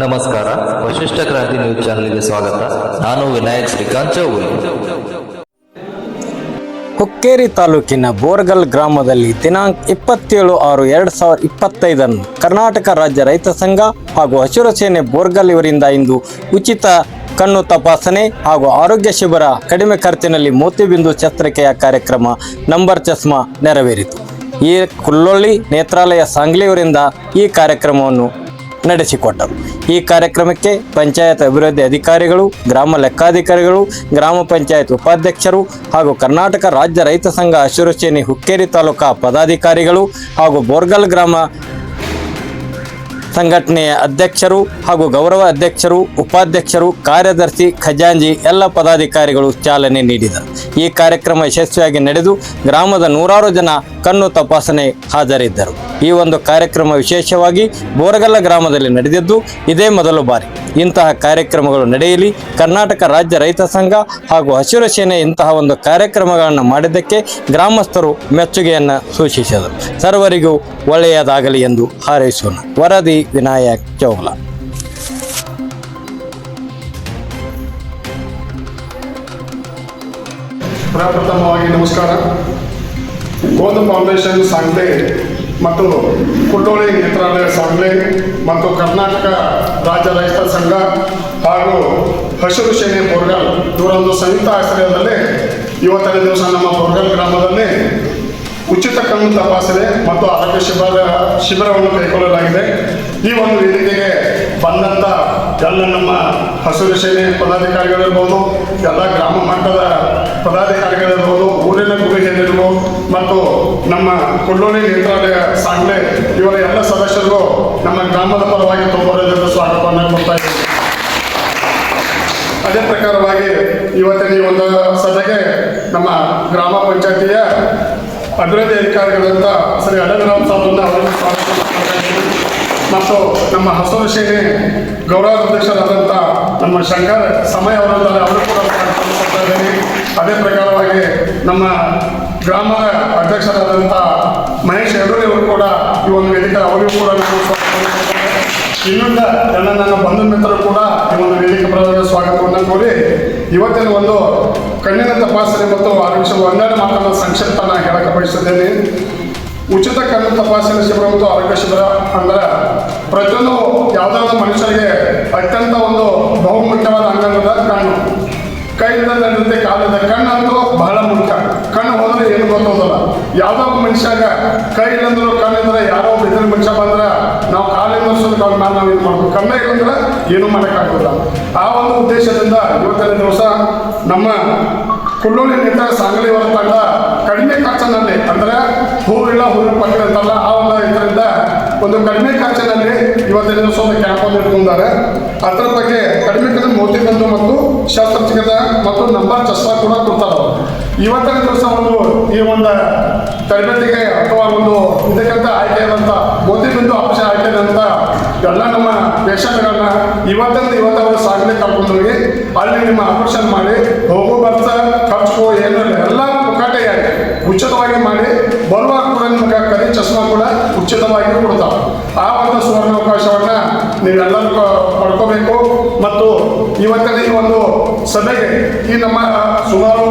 ನಮಸ್ಕಾರ. ವಶಿಷ್ಠ ಕ್ರಾಂತಿ ನ್ಯೂಸ್ ಚಾನೆಲ್ಗೆ ಸ್ವಾಗತ. ನಾನು ವಿನಾಯಕ್ ಶ್ರೀಕಾಂತ್ ಚೌಗುಲಿ ಹುಕ್ಕೇರಿ ತಾಲೂಕಿನ ಬೋರ್ಗಲ್ ಗ್ರಾಮದಲ್ಲಿ ದಿನಾಂಕ ಇಪ್ಪತ್ತೇಳು ಆರು ಎರಡು ಸಾವಿರದ ಇಪ್ಪತ್ತೈದನ್ನು ಕರ್ನಾಟಕ ರಾಜ್ಯ ರೈತ ಸಂಘ ಹಾಗೂ ಹಸಿರು ಸೇನೆ ಬೋರ್ಗಲ್ ಇವರಿಂದ ಇಂದು ಉಚಿತ ಕಣ್ಣು ತಪಾಸಣೆ ಹಾಗೂ ಆರೋಗ್ಯ ಶಿಬಿರ ಕಡಿಮೆ ಖರ್ಚಿನಲ್ಲಿ ಮೋತಿಬಿಂದು ಶಸ್ತ್ರಕ್ರಿಯೆಯ ಕಾರ್ಯಕ್ರಮ ನಂಬರ್ ಚಸ್ಮಾ ನೆರವೇರಿತು. ಈ ಕುಲ್ಲೊಳ್ಳಿ ನೇತ್ರಾಲಯ ಸಾಂಗ್ಲಿಯವರಿಂದ ಈ ಕಾರ್ಯಕ್ರಮವನ್ನು ನಡೆಸಿಕೊಟ್ಟರು. ಈ ಕಾರ್ಯಕ್ರಮಕ್ಕೆ ಪಂಚಾಯತ್ ಅಭಿವೃದ್ಧಿ ಅಧಿಕಾರಿಗಳು, ಗ್ರಾಮ ಲೆಕ್ಕಾಧಿಕಾರಿಗಳು, ಗ್ರಾಮ ಪಂಚಾಯತ್ ಉಪಾಧ್ಯಕ್ಷರು ಹಾಗೂ ಕರ್ನಾಟಕ ರಾಜ್ಯ ರೈತ ಸಂಘ ಹಸಿರು ಸೇನೆ ಹುಕ್ಕೇರಿ ತಾಲೂಕಾ ಪದಾಧಿಕಾರಿಗಳು ಹಾಗೂ ಬೋರ್ಗಲ್ ಗ್ರಾಮ ಸಂಘಟನೆಯ ಅಧ್ಯಕ್ಷರು ಹಾಗೂ ಗೌರವ ಅಧ್ಯಕ್ಷರು, ಉಪಾಧ್ಯಕ್ಷರು, ಕಾರ್ಯದರ್ಶಿ, ಖಜಾಂಜಿ, ಎಲ್ಲ ಪದಾಧಿಕಾರಿಗಳು ಚಾಲನೆ ನೀಡಿದರು. ಈ ಕಾರ್ಯಕ್ರಮ ಯಶಸ್ವಿಯಾಗಿ ನಡೆದು ಗ್ರಾಮದ ನೂರಾರು ಜನ ಕಣ್ಣು ತಪಾಸಣೆ ಹಾಜರಿದ್ದರು. ಈ ಒಂದು ಕಾರ್ಯಕ್ರಮ ವಿಶೇಷವಾಗಿ ಬೋರಗಲ್ಲ ಗ್ರಾಮದಲ್ಲಿ ನಡೆದಿದ್ದು ಇದೇ ಮೊದಲ ಬಾರಿ. ಇಂತಹ ಕಾರ್ಯಕ್ರಮಗಳು ನಡೆಯಲಿ. ಕರ್ನಾಟಕ ರಾಜ್ಯ ರೈತ ಸಂಘ ಹಾಗೂ ಹಸಿರು ಸೇನೆ ಇಂತಹ ಒಂದು ಕಾರ್ಯಕ್ರಮಗಳನ್ನು ಮಾಡಿದ್ದಕ್ಕೆ ಗ್ರಾಮಸ್ಥರು ಮೆಚ್ಚುಗೆಯನ್ನು ಸೂಚಿಸಿದರು. ಸರ್ವರಿಗೂ ಒಳ್ಳೆಯದಾಗಲಿ ಎಂದು ಹಾರೈಸೋಣ. ವರದಿ ವಿನಾಯಕ್ ಚೌಗ್ಲಾ ಪ್ರಪ್ರಥಮವಾಗಿ ನಮಸ್ಕಾರ. ಗೋಧು ಫೌಂಡೇಶನ್ ಸಾಂಗ್ಲೆ ಮತ್ತು ಕುಟೋಳಿ ನೇತ್ರಾಲಯ ಸಾಂಗ್ಲೆ ಮತ್ತು ಕರ್ನಾಟಕ ರಾಜ್ಯ ರೈತ ಸಂಘ ಹಾಗೂ ಹಸಿರು ಸೇನೆ ಬೋರ್ಗಲ್ ಇವರೊಂದು ಸಂಯುಕ್ತ ಆಶ್ರಯದಲ್ಲಿ ಇವತ್ತನೇ ದಿವಸ ನಮ್ಮ ಬೋರ್ಗಲ್ ಗ್ರಾಮದಲ್ಲಿ ಉಚಿತ ಕಣ್ಣು ತಪಾಸಣೆ ಮತ್ತು ಆರೋಗ್ಯ ಶಿಬಿರ ಶಿಬಿರವನ್ನು ಕೈಗೊಳ್ಳಲಾಗಿದೆ. ಈ ಒಂದು ವೇದಿಕೆಗೆ ಬಂದಂಥ ಎಲ್ಲ ನಮ್ಮ ಹಸಿರು ಸೇನೆ ಪದಾಧಿಕಾರಿಗಳಿರ್ಬೋದು ಎಲ್ಲ ಗ್ರಾಮ ಮಟ್ಟದ ಪದಾಧಿಕಾರಿಗಳಿರ್ಬೋದು ಊರಿನ ಗುರುಹಿರಿಯರು ಮತ್ತು ನಮ್ಮ ಕುಳ್ಳೋಳಿ ನೇತ್ರಾಲಯ ಸಾಂಗ್ಲೆ ಇವರ ಎಲ್ಲ ಸದಸ್ಯರು ನಮ್ಮ ಗ್ರಾಮದ ಪರವಾಗಿ ತುಂಬ ಸ್ವಾಗತವನ್ನು ಕೊಡ್ತಾ ಇದ್ದೀವಿ. ಅದೇ ಪ್ರಕಾರವಾಗಿ ಇವತ್ತಿನ ಈ ಒಂದು ಸಭೆಗೆ ನಮ್ಮ ಗ್ರಾಮ ಪಂಚಾಯತಿಯ ಅಭಿವೃದ್ಧಿ ಅಧಿಕಾರಿಗಳಂತ ಶ್ರೀ ಅಡಗರಾಮ್ ಸಾಬನ್ನ ಅವರನ್ನು ಸ್ವಾಗತ ಮತ್ತು ನಮ್ಮ ಹಸಿರು ಸೇನೆ ಗೌರವಾಧ್ಯಕ್ಷರಾದಂಥ ನಮ್ಮ ಶಂಕರ್ ಸಮಯ ಅವರಂತ ಅವರು ಕೂಡ ಅದೇ ಪ್ರಕಾರವಾಗಿ ನಮ್ಮ ಗ್ರಾಮದ ಅಧ್ಯಕ್ಷರಾದಂಥ ಮಹೇಶ್ ಯಡೂರಿ ಅವರು ಕೂಡ ಈ ಒಂದು ವೇದಿಕೆ ಅವರಿಗೂ ಕೂಡ ನಾವು ಎಲ್ಲ ನನ್ನ ಬಂಧು ಮಿತ್ರರು ಕೂಡ ಈ ಒಂದು ವೇದಿಕೆ ಬರೋದಕ್ಕೆ ಸ್ವಾಗತವನ್ನು ಕೋರಿ ಇವತ್ತಿನ ಒಂದು ಕಣ್ಣಿನ ತಪಾಸಣೆ ಮತ್ತು ಆರೋಗ್ಯ ಒಂದೆರಡು ಮಾತನ್ನು ಸಂಕ್ಷಿಪ್ತ ನಾನು ಹೇಳಕ್ಕೆ ಬಯಸುತ್ತೇನೆ. ಉಚಿತ ಕಣ್ಣಿನ ತಪಾಸಣೆ ಶಿಬಿರ ಮತ್ತು ಆರೋಗ್ಯ ಶಿಬಿರ ಅಂದ್ರೆ ಪ್ರತಿಯೊಂದು ಯಾವುದಾದ್ರು ಮನುಷ್ಯರಿಗೆ ಅತ್ಯಂತ ಒಂದು ಬಹುಮುಖ್ಯವಾದ ಅಂಗದ ಕಣ್ಣು. ಕೈಯಿಂದ ಕಾಲದ ಕಣ್ಣು ಅಂತೂ ಬಹಳ ಮುಖ್ಯ. ಹೋದ್ರೆ ಏನು ಗೊತ್ತೋದಲ್ಲ ಯಾವ್ದೋ ಮನುಷ್ಯಾಗ ಕೈ ಇಲ್ಲಂದ್ರು ಕಣ್ಣಿದ್ರೆ ಯಾರೋ ಒಬ್ಬ ಇದ್ರ ಮನುಷ್ಯ ಬಂದ್ರೆ ನಾವು ಸುತ್ತ ಅವ್ರ ಮೇಲೆ ನಾವು ಇದು ಮಾಡ್ಬೇಕು? ಕಣ್ಣ ಇಲ್ಲಂದ್ರೆ ಏನು ಮಾಡೋಕ್ಕಾಗೋದಿಲ್ಲ. ಆ ಒಂದು ಉದ್ದೇಶದಿಂದ ಇವತ್ತಿನ ದಿವಸ ನಮ್ಮ ಕುಳ್ಳೂರಿ ನಿಂತ ಸಾಂಗಲಿ ಅವರ ತಂಡ ಕಡಿಮೆ ಖರ್ಚಿನಲ್ಲಿ, ಅಂದ್ರೆ ಹೂವಿಲ್ಲ, ಹೂವಿನ ಪಕ್ಕ ಅಂತಲ್ಲ, ಆ ಒಂದು ಇದರಿಂದ ಒಂದು ಕಡಿಮೆ ಖರ್ಚಿನಲ್ಲಿ ಇವತ್ತಿನ ದಿವಸ ಒಂದು ಕ್ಯಾಂಪ್ ಅನ್ನು ಇಟ್ಕೊಂಡಿದ್ದಾರೆ ಅದರ ಬಗ್ಗೆ ಕಡಿಮೆ ಕಡಿಮೆ ಮೋತಿ ಬಂದು ಮತ್ತು ಶಸ್ತ್ರಚಿಕಿತ್ಸೆ ಮತ್ತು ನಂಬರ್ ಚಸ್ತಾ ಕೂಡ ಕೊಡ್ತಾರೆ. ಇವತ್ತಿನ ದಿವಸ ಒಂದು ಈ ಒಂದು ತರಬೇತಿಗೆ ಅಥವಾ ಒಂದು ಇದಕ್ಕಂತ ಆಯ್ಕೆಯಾದಂಥ ಮೋತಿಬಿಂದು ಆಪರೇಷನ್ ಆಯ್ಕೆಯಾದಂಥ ಎಲ್ಲ ನಮ್ಮ ಪೇಷಂಟ್ಗಳನ್ನ ಇವತ್ತಿಂದ ಇವತ್ತು ಅವರು ಸಾಗಲಿ ಕರ್ಕೊಂಡು ಹೋಗಿ, ಅಲ್ಲಿ ನಿಮ್ಮ ಆಪರೇಷನ್ ಮಾಡಿ, ಹೋಗೋ ಬರ್ತ ಖರ್ಚು ಏನು ಎಲ್ಲ ಮುಖಾಟೆಯಾಗಿ ಉಚಿತವಾಗಿ ಮಾಡಿ, ಬರುವ ಕೂಡ ನಿಮ್ಗೆ ಕರಿ, ಚಸ್ಮಾ ಕೂಡ ಉಚಿತವಾಗಿ ಕೊಡ್ತಾವೆ ಆ ಒಂದು ಸುವರ್ಣಾವಕಾಶವನ್ನ ನೀವೆಲ್ಲರೂ ಪಡ್ಕೋಬೇಕು ಮತ್ತು ಇವತ್ತಿನ ಈ ಒಂದು ಸಭೆಗೆ ಈ ನಮ್ಮ ಸುಮಾರು?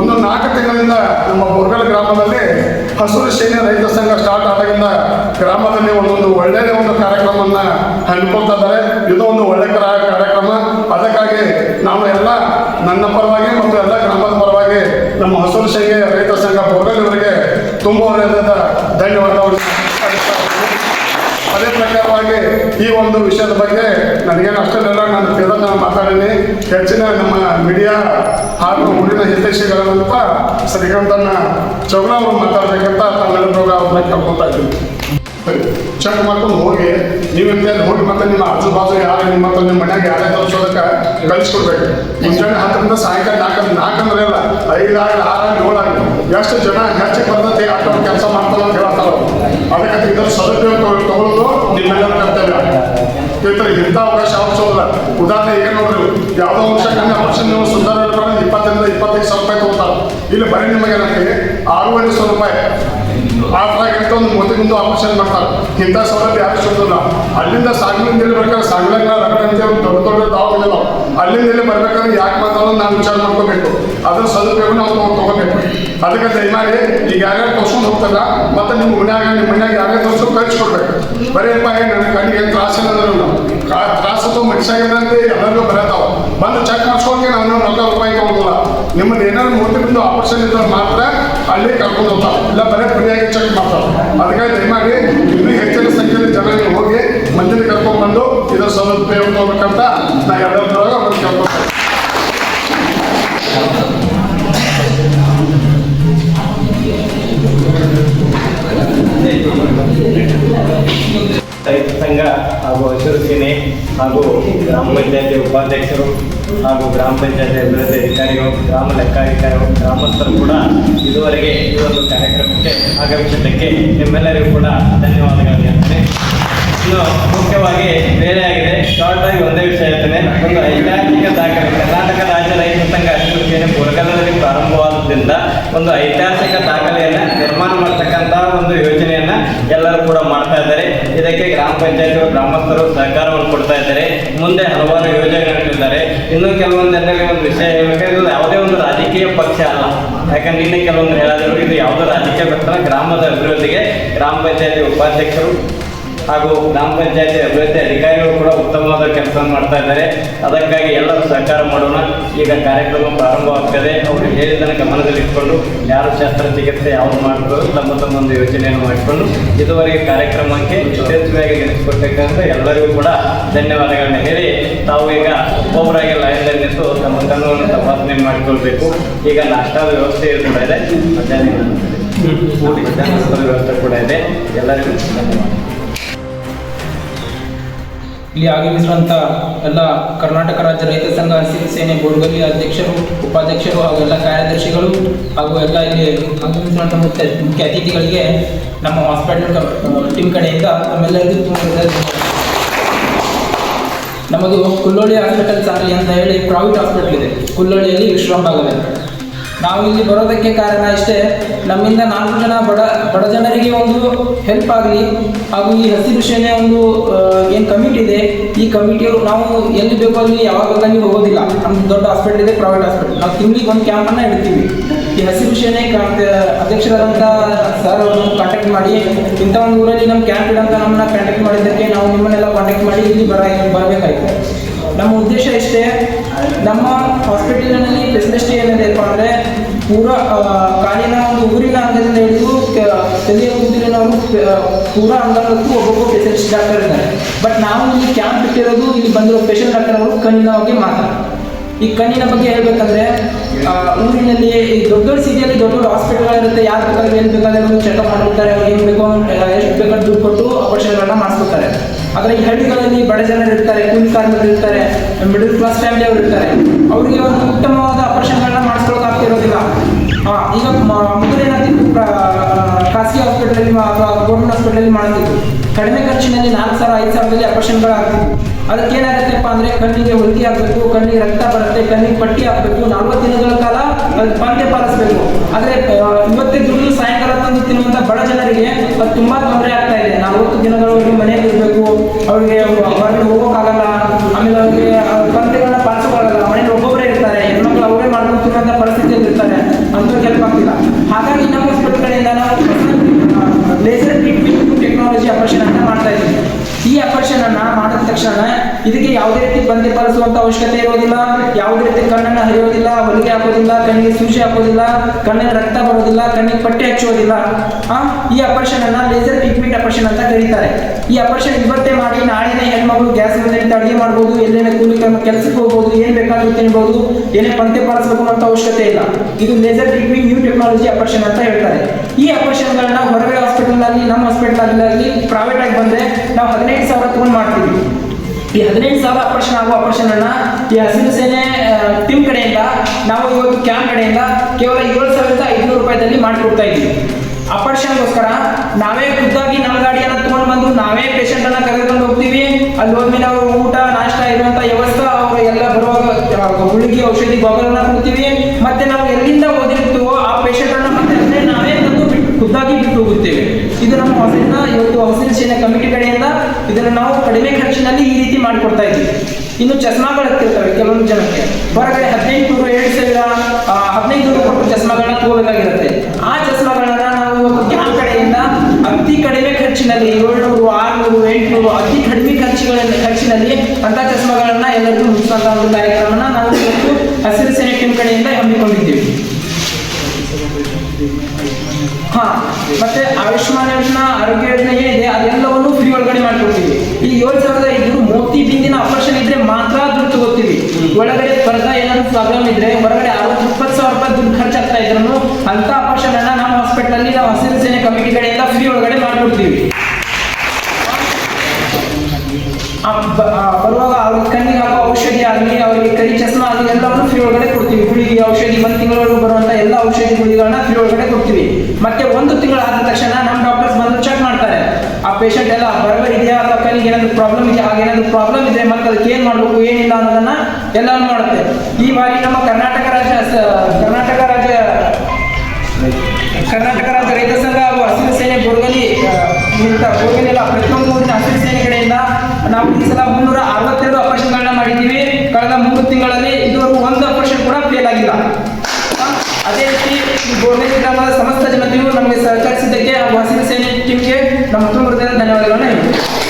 ಒಂದು ನಾಲ್ಕು ತಿಂಗಳಿಂದ ನಮ್ಮ ಬೋರ್ಗಲ್ ಗ್ರಾಮದಲ್ಲಿ ಹಸಿರು ಸೇನೆ ರೈತ ಸಂಘ ಸ್ಟಾರ್ಟ್ ಆದಾಗಿಂದ ಗ್ರಾಮದಲ್ಲಿ ಒಂದೊಂದು ಒಳ್ಳೆಯ ಒಂದು ಕಾರ್ಯಕ್ರಮವನ್ನು ಹಮ್ಮಿಕೊಳ್ತಾ ಇದ್ದಾರೆ ಇದು ಒಂದು ಒಳ್ಳೆ ಕಾರ್ಯಕ್ರಮ ಅದಕ್ಕಾಗಿ ನಾವು ಎಲ್ಲ ನನ್ನ ಪರವಾಗಿ ಮತ್ತು ಎಲ್ಲ ಗ್ರಾಮದ ಪರವಾಗಿ ನಮ್ಮ ಹಸಿರು ಸೇನೆ ರೈತ ಸಂಘ ಬೋರ್ಗಲ್ ಇವರಿಗೆ ತುಂಬ ಹೃದಯದ. ಅದೇ ಪ್ರಕಾರವಾಗಿ ಈ ಒಂದು ವಿಷಯದ ಬಗ್ಗೆ ನನಗೇನು ಅಷ್ಟೆಲ್ಲ ನಾನು ತಿಳಿದ ನಾನು ಮಾತಾಡೀನಿ ಹೆಚ್ಚಿನ ನಮ್ಮ ಮೀಡಿಯಾ ಹಾಗೂ ಊರಿನ ಹಿತೈಷಿಗಳಂತ ಶ್ರೀಕಾಂತನ ಚೌಲ ಅವರು ಮಾತಾಡ್ಬೇಕಂತ ಅವ್ರನ್ನ ಕೇಳ್ಕೊತಾ ಇದ್ದೀನಿ ಚೆಕ್ ಮಾಡ್ಕೊಂಡು ಹೋಗಿ. ನೀವು ಅಂತೇಳಿ ಹೋಗಿ ಮತ್ತೆ ನಿಮ್ಮ ಆಜು ಬಾಜು ಯಾರು, ನಿಮ್ಮ ನಿಮ್ಮ ಮನೆಯಾಗ ಯಾರೇ ತೋರಿಸೋದಕ್ಕೆ ಕಳಿಸ್ಕೊಡ್ಬೇಕು. ಮುಂಜಾನೆ ಹತ್ತರಿಂದ ಸಾಯಂಕಾಲ ನಾಲ್ಕು ಅಲ್ಲ ಇಲ್ಲ ಐದಾಗಲಿ ಆರಾಗಲಿ ಏಳಾಗಲಿ ಎಷ್ಟು ಜನ ಹೆಚ್ಚು ಪದ್ಧತಿ ಆಟೋ ಕೆಲಸ ಮಾಡ್ತಾರೆ ಅಂತ ಹೇಳ್ತಾರೆ. ಅದಕ್ಕೆ ಇದರ ಸದುಪಯೋಗ ತಗೊಳ್- ತಗೊಳ್ಳೋದು ನಿಮ್ಮೆಲ್ಲರ ಕರ್ತವ್ಯ. ಇತರ ಇಂಥ ಅವಕಾಶ ಅವಶ್ಯವಿಲ್ಲ ಉದಾಹರಣೆ ಈಗ ನೋಡ್ರಿ, ಯಾವುದೋ ಅಂಶಕ್ಕಂದ್ರೆ ಆಪ್ಷನ್ ನೀವು ಸುಂದರ ಇಪ್ಪತ್ತರಿಂದ ಇಪ್ಪತ್ತೈದು ಸಾವಿರ ರೂಪಾಯಿ ತಗೋತಾರೆ ಇಲ್ಲಿ ಬರೀ ನಿಮಗೆ ಏನಕ್ಕೆ ಆರೂವರೆ ಸಾವಿರ ರೂಪಾಯಿ. ಆಫ್ರಾಗಿರುತ್ತೆ ಒಂದು ಮೂವತ್ತಿಗೊಂದು ಆಪರೇಷನ್ ಮಾಡ್ತಾರೆ. ಇಂಥ ಸೌಲಭ್ಯ ಯಾರು ಸಿಗೋದಿಲ್ಲ. ಅಲ್ಲಿಂದ ಸಾಗಲಿಂದ ಬರ್ಬೇಕಾದ್ರೆ ಸಾಗಲಂಗ ಒಂದು ದೊಡ್ಡ ದೊಡ್ಡ ಇದಾವೆ ಅಲ್ಲಿಂದ ಇಲ್ಲಿ ಬರ್ಬೇಕಾದ್ರೆ ಯಾಕೆ ಮಾತಾಡೋದು ನಾನು ವಿಚಾರ ಮಾಡ್ಕೋಬೇಕು. ಅದ್ರ ಸದುಪಯೋಗ ನಾವು ತಗೊ- ತಗೋಬೇಕು. ಅದಕ್ಕೆ ದಯಮಾಡಿ ಈಗ ಯಾರ್ಯಾರು ತೋರ್ಸ್ಕೊಂಡು ಹೋಗ್ತಾರ, ಮತ್ತೆ ನಿಮ್ಮ ಮನ್ಯಾಗ ನಿಮ್ಮ ಮನ್ಯಾಗ ಯಾರ್ಯಾರು ತೋರ್ಸ್ಕೊಂಡು ಕಳಿಸ್ಕೊಡ್ಬೇಕು ಬರೀ ಏನ್ ನನ್ನ ಕಣ್ಣಿಗೆ ತ್ರಾಸ ಇಲ್ಲ ತ್ರಾಸ ಮನುಷ್ಯಾಗಿದಂತೆ ಎಲ್ಲರಿಗೂ ಬರತಾವ. ಬಂದು ಚೆಕ್ ಮಾಡಿಸ್ಕೊಂಡ್ರೆ ನಾವು ನಲ್ವತ್ತು ರೂಪಾಯಿ ತಗೊಂಡಿಲ್ಲ. ನಿಮ್ಮದು ಏನಾದ್ರು ಮೂರ್ತಿಂದು ಆಪರೇಷನ್ ಇದ್ದವ್ರು ಮಾತ್ರ ಅಲ್ಲಿ ಕರ್ಕೊಂಡು ಹೋಗ್ತಾವ. ಇಲ್ಲ, ಬರೀ ಫ್ರೀಯಾಗಿ ಚೆಕ್ ಮಾಡ್ತಾವೆ. ಅದಕ್ಕಾಗಿ ದಯಮಾಡಿ ಇನ್ನೂ ಹೆಚ್ಚಿನ ಸಂಖ್ಯೆಯಲ್ಲಿ ಜನ ಪಂಚಾಯತಿ ಉಪಾಧ್ಯಕ್ಷರು ಹಾಗೂ ಗ್ರಾಮ ಪಂಚಾಯತಿ ಅಭಿವೃದ್ಧಿ ಅಧಿಕಾರಿಗಳು, ಗ್ರಾಮ ಲೆಕ್ಕಾಧಿಕಾರಿಗಳು, ಗ್ರಾಮಸ್ಥರು ಕೂಡ ಇದುವರೆಗೆ ಈ ಒಂದು ಕಾರ್ಯಕ್ರಮಕ್ಕೆ ಆಗಮಿಸಿದ್ದಕ್ಕೆ ನಿಮ್ಮೆಲ್ಲರಿಗೂ ಕೂಡ ಧನ್ಯವಾದಗಳು ಹೇಳ್ತೇನೆ ಇನ್ನು ಮುಖ್ಯವಾಗಿ ಬೇರೆ ಆಗಿದೆ. ಶಾರ್ಟ್ ಆಗಿ ಒಂದೇ ವಿಷಯ ಹೇಳ್ತೇನೆ. ಒಂದು ಐತಿಹಾಸಿಕ ದಾಖಲೆ. ಕರ್ನಾಟಕ ರಾಜ್ಯ ರೈತ ಸಂಘ ಅಭಿವೃದ್ಧಿಯನ್ನು ಗುರುಗಲದಲ್ಲಿ ಬುರಗಲದಲ್ಲಿ ಪ್ರಾರಂಭವಾದದ್ರಿಂದ ಒಂದು ಐತಿಹಾಸಿಕ ದಾಖಲೆಯನ್ನ ನಿರ್ಮಾಣ ಮಾಡ್ತಕ್ಕಂಥ ಒಂದು ಯೋಜನೆಯನ್ನ ಎಲ್ಲರೂ ಕೂಡ ಮಾಡ್ತಾ ಇದ್ದಾರೆ. ಇದಕ್ಕೆ ಗ್ರಾಮ ಪಂಚಾಯತಿಗಳು, ಗ್ರಾಮಸ್ಥರು ಸಹಕಾರವನ್ನು ಕೊಡ್ತಾ ಇದ್ದಾರೆ. ಮುಂದೆ ಹಲವಾರು ಯೋಜನೆಗಳಿದ್ದಾರೆ. ಇನ್ನು ಕೆಲವೊಂದು ಒಂದು ವಿಷಯ ಹೇಳ್ಬೇಕಾದ್ರೆ ಯಾವುದೇ ಒಂದು ರಾಜಕೀಯ ಪಕ್ಷ ಅಲ್ಲ. ಯಾಕಂದ್ರೆ ನಿನ್ನೆ ಕೆಲವೊಂದು ಹೇಳಿದ್ರು ಇದು ಯಾವುದೋ ರಾಜಕೀಯ ಪಕ್ಷ ಗ್ರಾಮದ ಅಭಿವೃದ್ಧಿಗೆ ಗ್ರಾಮ ಪಂಚಾಯತಿ ಉಪಾಧ್ಯಕ್ಷರು ಹಾಗೂ ಗ್ರಾಮ ಪಂಚಾಯತಿ ಅಭಿವೃದ್ಧಿ ಅಧಿಕಾರಿಗಳು ಕೂಡ ಉತ್ತಮವಾದ ಕೆಲಸ ಮಾಡ್ತಾ ಇದ್ದಾರೆ. ಅದಕ್ಕಾಗಿ ಎಲ್ಲರೂ ಸಹಕಾರ ಮಾಡೋಣ. ಈಗ ಕಾರ್ಯಕ್ರಮ ಪ್ರಾರಂಭವಾಗ್ತದೆ. ಅವರು ಹೇಳಿದ್ದನ್ನು ಗಮನದಲ್ಲಿಟ್ಕೊಂಡು ಯಾರು ಶಸ್ತ್ರಚಿಕಿತ್ಸೆ ಯಾವುದು ಮಾಡ್ಬೋದು ತಮ್ಮ ಒಂದು ಯೋಜನೆಯನ್ನು ಮಾಡಿಕೊಂಡು ಇದುವರೆಗೆ ಕಾರ್ಯಕ್ರಮಕ್ಕೆ ಯಶಸ್ವಿಯಾಗಿ ನಡೆಸಿಕೊಟ್ಟಕ್ಕಂತ ಎಲ್ಲರಿಗೂ ಕೂಡ ಧನ್ಯವಾದಗಳನ್ನ ಹೇಳಿ ತಾವು ಈಗ ಒಬ್ಬರಾಗಿ ಲೈನ್ದಲ್ಲಿ ನಿಂತು ತಮ್ಮ ಕಣ್ಣುಗಳನ್ನು ತಪಾಸಣೆ ಮಾಡಿಕೊಳ್ಬೇಕು. ಈಗ ನಾಷ್ಟಾದ ವ್ಯವಸ್ಥೆ ಕೂಡ ಇದೆ. ಮಧ್ಯಾಹ್ನ ಊಟ ವ್ಯವಸ್ಥೆ ಕೂಡ ಇದೆ. ಎಲ್ಲರಿಗೂ ಧನ್ಯವಾದ ಇಲ್ಲಿ ಆಗಮಿಸಿರುವಂಥ ಎಲ್ಲ ಕರ್ನಾಟಕ ರಾಜ್ಯ ರೈತ ಸಂಘ, ಹಸಿರು ಸೇನೆ, ಬೋರ್ಗಲ್ಲಿ ಅಧ್ಯಕ್ಷರು, ಉಪಾಧ್ಯಕ್ಷರು ಹಾಗೂ ಎಲ್ಲ ಕಾರ್ಯದರ್ಶಿಗಳು ಹಾಗೂ ಎಲ್ಲ ಇಲ್ಲಿ ಆಗಮಿಸಿರುವಂಥ ಮುಖ್ಯ ಮುಖ್ಯ ಅತಿಥಿಗಳಿಗೆ ನಮ್ಮ ಹಾಸ್ಪಿಟಲ್ ಟೀಮ್ ಕಡೆಯಿಂದ ನಮ್ಮೆಲ್ಲರಿಗೂ ತುಂಬ. ನಮ್ಮದು ಕುಲ್ಲೋಳಿ ಹಾಸ್ಪಿಟಲ್ ಚಾನಲ್ ಅಂತ ಹೇಳಿ ಪ್ರೈವೇಟ್ ಹಾಸ್ಪಿಟಲ್ ಇದೆ ಕುಲ್ಲೋಳಿಯಲ್ಲಿ ವಿಶ್ರಾಮ ಭಾಗದಲ್ಲಿ ನಾವು ಇಲ್ಲಿ ಬರೋದಕ್ಕೆ ಕಾರಣ ಇಷ್ಟೇ, ನಮ್ಮಿಂದ ನಾಲ್ಕು ಜನ ಬಡ ಬಡ ಜನರಿಗೆ ಒಂದು ಹೆಲ್ಪ್ ಆಗಲಿ, ಹಾಗೂ ಈ ಹಸಿರು ಸೇನೆ ಒಂದು ಏನು ಕಮಿಟಿ ಇದೆ, ಈ ಕಮಿಟಿಯವರು ನಾವು ಎಲ್ಲಿ ಬೇಕೋ ಅಲ್ಲಿ ಯಾವಾಗ ಹೋಗೋದಿಲ್ಲ. ನಮ್ಮ ದೊಡ್ಡ ಹಾಸ್ಪಿಟಲ್ ಇದೆ ಪ್ರೈವೇಟ್ ಹಾಸ್ಪಿಟಲ್ ನಾವು ತಿಂಗಳಿಗೆ ಒಂದು ಕ್ಯಾಂಪನ್ನು ಇಡ್ತೀವಿ. ಈ ಹಸಿರು ಸೇನೆ ಅಧ್ಯಕ್ಷರಾದಂಥ ಸರ್ ಅವರನ್ನು ಕಾಂಟ್ಯಾಕ್ಟ್ ಮಾಡಿ, ಇಂಥ ಒಂದು ಊರಲ್ಲಿ ನಮ್ಮ ಕ್ಯಾಂಪ್ ಇಡಂತ ನಮ್ಮನ್ನ ಕಾಂಟ್ಯಾಕ್ಟ್ ಮಾಡಿದ್ದಕ್ಕೆ ನಾವು ನಿಮ್ಮನ್ನೆಲ್ಲ ಕಾಂಟ್ಯಾಕ್ಟ್ ಮಾಡಿ ಇಲ್ಲಿ ಬರ, ಬರಬೇಕಾಯ್ತು. ನಮ್ಮ ಉದ್ದೇಶ ಇಷ್ಟೇ. ನಮ್ಮ ಹಾಸ್ಪಿಟಲ್ನಲ್ಲಿ ಫೆಸಿಲಿಟಿ ಏನಪ್ಪ ಅಂದರೆ ಪೂರ ಕಾಲಿನ ಒಂದು ಊರಿನ ಅಂಗದಿಂದ ಹಿಡಿದು ತಲೆಯ ಕೂದಲಿನವರು ಪೂರ ಅಂಗಕ್ಕೂ ಒಬ್ಬೊಬ್ಬ ಫೆಸಿಲಿಟಿ ಡಾಕ್ಟರ್ ಇದ್ದಾರೆ. ಬಟ್ ನಾವು ಇಲ್ಲಿ ಕ್ಯಾಂಪ್ ಇಟ್ಟಿರೋದು, ಇಲ್ಲಿ ಬಂದಿರೋ ಸ್ಪೆಷಲ್ ಡಾಕ್ಟರ್ ಅವರು ಕಣ್ಣಿನ ಬಗ್ಗೆ ಮಾತಾಡ ಈ ಕಣ್ಣಿನ ಬಗ್ಗೆ ಹೇಳ್ಬೇಕಂದ್ರೆ ಊರಿನಲ್ಲಿ ಈ ದೊಡ್ಡ ದೊಡ್ಡ ಸಿಟಿಯಲ್ಲಿ ದೊಡ್ಡ ದೊಡ್ಡ ಹಾಸ್ಪಿಟಲ್ಗಳಿರುತ್ತೆ ಯಾರು ಬೇಕಾದ್ರೆ ಏನು ಬೇಕಾದ್ರೆ ಚೆಕ್ ಚೆಕಪ್ ಅವ್ರಿಗೆ ಏನು ಬೇಕೋ ಎಷ್ಟು ಬೇಕಾದ್ರೆ ದುಡ್ಡು ಕೊಟ್ಟು ಆಪರೇಷನ್ಗಳನ್ನ ಮಾಡಿಸ್ಕೊತಾರೆ ಆದರೆ ಈ ಹಳ್ಳಿಗಳಲ್ಲಿ ಬಡ ಜನರು ಇರ್ತಾರೆ, ಕೂಲಿ ಕಾರ್ಮಿಕರು ಇರ್ತಾರೆ ಮಿಡಲ್ ಕ್ಲಾಸ್ ಫ್ಯಾಮಿಲಿ ಅವರು ಇರ್ತಾರೆ, ಅವರಿಗೆ ಒಂದು ಉತ್ತಮವಾದ ಆಪರೇಷನ್ಗಳನ್ನ ಹಾಂ ಈಗ ಮೊದಲು ಏನಾಗ್ತಿತ್ತು ಖಾಸಗಿ ಹಾಸ್ಪಿಟಲಲ್ಲಿ ಅಥವಾ ಗೌರ್ಮೆಂಟ್ ಹಾಸ್ಪಿಟಲಲ್ಲಿ ಮಾಡ್ತಿತ್ತು ಕಡಿಮೆ ಖರ್ಚಿನಲ್ಲಿ ನಾಲ್ಕು ಸಾವಿರ, ಐದು ಸಾವಿರದಲ್ಲಿ ಆಪರೇಷನ್ಗಳು ಆಗ್ತಿದ್ವು ಅದಕ್ಕೆ ಏನಾಗುತ್ತೆಪ್ಪ ಅಂದ್ರೆ ಕಣ್ಣಿಗೆ ಹೊಲಿಗೆ ಹಾಕ್ಬೇಕು ಕಣ್ಣಿಗೆ ರಕ್ತ ಬರುತ್ತೆ, ಕಣ್ಣಿಗೆ ಪಟ್ಟಿ ಹಾಕಬೇಕು ನಲ್ವತ್ತು ದಿನಗಳ ಕಾಲ ಅದು ಪಂದ್ಯ ಪಾಲಿಸಬೇಕು. ಆದರೆ ಇವತ್ತೇ ದುಡಿದು ಸಾಯಂಕಾಲ ತಂದು ತಿನ್ನುವಂಥ ಬಡ ಜನರಿಗೆ ಅದು ತುಂಬಾ ತೊಂದರೆ ಆಗ್ತಾ ಇದೆ. ನಲ್ವತ್ತು ದಿನಗಳವರೆಗೆ ಮನೆಯಲ್ಲಿ ಇರಬೇಕು, ಅವರಿಗೆ ಹೊರಗಡೆ ಹೋಗೋಕ್ಕಾಗಲ್ಲ, ಆಮೇಲೆ ಅವ್ರಿಗೆ ಪಂದ್ಯಗಳನ್ನ ಪಾಲಿಸೋಕ್ಕಾಗಲ್ಲ ಮನೇಲಿ ಒಬ್ಬೊಬ್ಬರೇ ಇರ್ತಾರೆ, ಹೆಣ್ಮಕ್ಳು ಅವರೇ ಮಾಡ್ಕೊಂಡು ತಿನ್ನುವಂಥ ಪರಿಸ್ಥಿತಿಯಲ್ಲಿ ಇರ್ತಾರೆ, ಅಂತ ಕೆಲಸ ಆಗ್ತಿಲ್ಲ. ಹಾಗಾಗಿ ನಮ್ಮ ಕಡೆಯಿಂದ ನಾವು ಲೇಸರ್ ಟ್ರೀಟ್ಮೆಂಟ್ ಟೆಕ್ನಾಲಜಿ ಆಪರೇಷನ್ ಅಂತ ಮಾಡ್ತಾ ಇದ್ದೀವಿ. ಈ ಆಪರೇಷನ್ ತಕ್ಷಣ ಇದಕ್ಕೆ ಯಾವುದೇ ರೀತಿ ಬಂದಿ ಪಾಲಿಸುವಂತ ಅವಶ್ಯಕತೆ ಇರೋದಿಲ್ಲ. ಯಾವುದೇ ರೀತಿ ಕಣ್ಣನ್ನು ಹರಿಯೋದಿಲ್ಲ, ಹೊಲಿಗೆ ಹಾಕೋದಿಲ್ಲ, ಕಣ್ಣಿಗೆ ಸೂಜಿ ಹಾಕೋದಿಲ್ಲ, ಕಣ್ಣಿಗೆ ರಕ್ತ ಬರೋದಿಲ್ಲ, ಕಣ್ಣಿಗೆ ಪಟ್ಟೆ ಹಚ್ಚೋದಿಲ್ಲ. ಈ ಅಪರೇಷನ್ ಅನ್ನ ಲೇಸರ್ ಟ್ರೀಟ್ಮೆಂಟ್ ಆಪರೇಷನ್ ಅಂತ ಕರೀತಾರೆ. ಈ ಆಪರೇಷನ್ ಇವತ್ತೇ ಮಾಡಿ ನಾಳೆನೇ ಹೆಣ್ಮಗಳು ಗ್ಯಾಸ್ ಮೇಲೆ ಅಡುಗೆ ಮಾಡ್ಬೋದು ಎಲ್ಲೇನೇ ಕೂಲಿ ಕೆಲಸಕ್ಕೆ ಹೋಗ್ಬೋದು, ಏನ್ ಬೇಕಾದ್ರೂ ತಿನ್ಬೋದು, ಏನೇ ಪಂತೆ ಪಾಲಿಸಬೇಕು ಅಂತ ಅವಶ್ಯಕತೆ ಇಲ್ಲ. ಇದು laser treatment new technology operation ಅಂತ ಹೇಳ್ತಾರೆ. ಈ ಆಪರೇಷನ್ಗಳನ್ನ ಹೊರಗಡೆ ಹಾಸ್ಪಿಟಲ್ ಆಗಲಿ ನಮ್ಮ ಹಾಸ್ಪಿಟಲ್ ಆಗಲಿ ಪ್ರೈವೇಟ್ ಆಗಿ ಬಂದ್ರೆ ನಾವು ಹದಿನೈದು ಸಾವಿರ ತಗೊಂಡು ಮಾಡ್ತೀವಿ. ಈ ಹದಿನೆಂಟು ಸಾವಿರ ಆಪರೇಷನ್ ಆಗುವ ಆಪರೇಷನ್ ಅನ್ನ ಈ ಹಸಿರು ಸೇನೆ ಟೀಮ್ ಕಡೆಯಿಂದ, ನಾವು ಇವತ್ತು ಕ್ಯಾಂಪ್ ಕಡೆಯಿಂದ ಕೇವಲ ಏಳು ಸಾವಿರದ ಐದುನೂರು ರೂಪಾಯಿದಲ್ಲಿ ಮಾಡಿಕೊಡ್ತಾ ಇದ್ದೀವಿ. ಆಪರೇಷನ್ಗೋಸ್ಕರ ನಾವೇ ಖುದ್ದಾಗಿ ನಮ್ಮ ಗಾಡಿಯನ್ನ ತಗೊಂಡು ಬಂದು ನಾವೇ ಪೇಷಂಟ್ ಅನ್ನ ಕರೆದುಕೊಂಡು ಹೋಗ್ತೀವಿ. ಅಲ್ಲಿ ಹೋದ್ಮೇಲೆ ಅವರು ಊಟ, ನಾಷ್ಟ ಇರುವಂತ ವ್ಯವಸ್ಥೆ, ಅವರು ಎಲ್ಲ ಬರುವಾಗ ಗುಳಿಗೆ ಔಷಧಿ ಗೊಬ್ಬರನ ಕೊಡ್ತೀವಿ. ಮತ್ತೆ ನಾವು ಎಲ್ಲಿಂದ ಓದಿರ್ತೀವೋ ಆ ಪೇಷಂಟ್ ಅನ್ನ ಮತ್ತೆ ನಾವೇ ಬಂದು ಖುದ್ದಾಗಿ ಬಿಟ್ಟು ಹೋಗುತ್ತೇವೆ ಇದು ನಮ್ಮ ಇವತ್ತು ಹಸಿರು ಸೇನೆ ಕಮಿಟಿ ಕಡೆಯಿಂದ ಇದನ್ನು ನಾವು ಕಡಿಮೆ ಖರ್ಚಿನಲ್ಲಿ ಈ ರೀತಿ ಮಾಡಿಕೊಡ್ತಾ ಇದ್ದೀವಿ. ಇನ್ನು ಚಸ್ಮಾಗಳು ಹತ್ತಿರ್ತವೆ ಕೆಲವೊಂದು ಜನಕ್ಕೆ. ಹೊರಗಡೆ ಹದಿನೆಂಟು ನೂರು ಎರಡು ಸಾವಿರ ಹದಿನೈದು ನೂರು ಕೊಟ್ಟು ಚಸ್ಮಾಗಳನ್ನ ತಗೋಬೇಕಾಗಿರುತ್ತೆ. ಆ ಚಸ್ಮಾಗಳನ್ನ ನಾವು ಕ್ಯಾಂಪ್ ಕಡೆಯಿಂದ ಅತಿ ಕಡಿಮೆ ಖರ್ಚಿನಲ್ಲಿ ಏಳ್ನೂರು, ಆರ್ನೂರು, ಎಂಟುನೂರು ಅತಿ ಕಡಿಮೆ ಖರ್ಚುಗಳಲ್ಲಿ ಖರ್ಚಿನಲ್ಲಿ ಅಂತ ಚಸ್ಮಾಗಳನ್ನ ಎಲ್ಲರಿಗೂ ಮುಗಿಸುವಂತಹ ಒಂದು ಕಾರ್ಯಕ್ರಮನ ನಾವು ಇವತ್ತು ಹಸಿರು ಸೇನೆ ಟೀಮ್ ಕಡೆಯಿಂದ ಹಮ್ಮಿಕೊಂಡಿದ್ದೀವಿ. ಹಾ, ಮತ್ತೆ ಆಯುಷ್ಮಾನ್ ಯೋಜನಾ, ಆರೋಗ್ಯ ಯೋಜನೆ ಏನಿದೆ ಅದೆಲ್ಲವನ್ನು ಫ್ರೀ ಒಳಗಡೆ ಮಾಡ್ಕೊಡ್ತೀವಿ. ಈ ಏಳು ಸಾವಿರದ ಐದು ಮೋತಿ ಬಿಂದಿನ ಆಪರೇಷನ್ ಇದ್ರೆ ಮಾತ್ರ ದುಡ್ಡು ತಗೋತೀವಿ. ಒಳಗಡೆ ಸ್ಪರ್ಧಾ, ಏನಾದ್ರು ಪ್ರಾಬ್ಲಮ್ ಇದ್ರೆ, ಹೊರಗಡೆ ಅರವತ್ತು, ಇಪ್ಪತ್ತು ಸಾವಿರ ರೂಪಾಯಿ ದುಡ್ಡು ಖರ್ಚಾಗ್ತಾ ಇದ್ರು ಅಂತ ಆಪರೇಷನ್ ಅನ್ನ ನಮ್ಮ ಹಾಸ್ಪಿಟಲ್ ಅಲ್ಲಿ ನಾವು ಹಸಿರು ಸೇನೆ ಕಮಿಟಿ ಕಡೆಯಿಂದ ಫ್ರೀ ಒಳಗಡೆ ಮಾಡ್ಕೊಡ್ತೀವಿ. ಬರುವಾಗ ಅವ್ರ ಕಣ್ಣಿಗೆ ಹಾಕೋ ಔಷಧಿ ಆಗಲಿ, ಅವ್ರಿಗೆ ಕೈ, ಚಸ್ಮಾ ಆಗಲಿ ಎಲ್ಲವನ್ನು ಫ್ರೀ ಒಳಗಡೆ ಕೊಡ್ತೀವಿ. ಗುಳಿಗೆ ಔಷಧಿ, ಒಂದು ತಿಂಗಳವರೆಗೂ ಬರುವಂತ ಎಲ್ಲ ಔಷಧಿ, ಗುಳಿಗಳನ್ನ ಫ್ರೀ ಒಳಗಡೆ ಕೊಡ್ತೀವಿ ಮತ್ತೆ ಒಂದು ತಿಂಗಳು ಆದ ತಕ್ಷಣ ನಮ್ಮ ಡಾಕ್ಟರ್ಸ್ ಬಂದು ಚೆಕ್ ಮಾಡ್ತಾರೆ ಆ ಪೇಷಂಟ್ ಎಲ್ಲ ಬರಬರ್ ಇದೆಯಾ ಅಥವಾ ಕಣ್ಣಿಗೆ ಏನಾದ್ರು ಪ್ರಾಬ್ಲಮ್ ಇದೆಯಾ? ಹಾಗೇನಾದ್ರು ಪ್ರಾಬ್ಲಮ್ ಇದೆ ಮತ್ತೆ ಅದಕ್ಕೆ ಏನ್ ಮಾಡಬೇಕು, ಏನಿಲ್ಲ ಅನ್ನೋದನ್ನ ಎಲ್ಲಾನು ಮಾಡುತ್ತೆ ಈ ಬಾರಿ ನಮ್ಮ ಕರ್ನಾಟಕ ರಾಜ್ಯ ಕರ್ನಾಟಕ ರಾಜ್ಯ ಕರ್ನಾಟಕ ರಾಜ್ಯ ರೈತ ಸಂಘ ಹಾಗೂ ಹಸಿರು ಸೇನೆ ಬೋರ್ಗಲಿ ಬೋರ್ಗಲಿ ಎಲ್ಲ ಪ್ರತಿಯೊಂದು ಊರಿನ ಹಸಿರು ಸೇನೆ ಕಡೆಯಿಂದ ನಾವು ಈ ಸಲ ಮುನ್ನೂರ ಅರವತ್ತೆರಡು ಆಪರೇಷನ್ಗಳನ್ನ ಮಾಡಿದ್ದೀವಿ. ಕಳೆದ ಮೂರು ತಿಂಗಳಲ್ಲಿ ಇದುವರೆಗೂ ಒಂದು ಆಪರೇಷನ್ ಕೂಡ ಫೇಲ್ ಆಗಿಲ್ಲ. ಅದೇ ರೀತಿ ಬೋರ್ಗಲಿ ಗ್ರಾಮದ ಸಮಸ್ತ ಜನತೆಯು ನಮಗೆ ಸಹಕರಿಸಿದ್ದಕ್ಕೆ ಹಾಗೂ ಹಸಿರು ಸೇನೆ ಟೀಮ್ಗೆ ನಮ್ಮ ತುಂಬ ಹೃದಯದ ಧನ್ಯವಾದಗಳನ್ನ ಹೇಳ್ತೀನಿ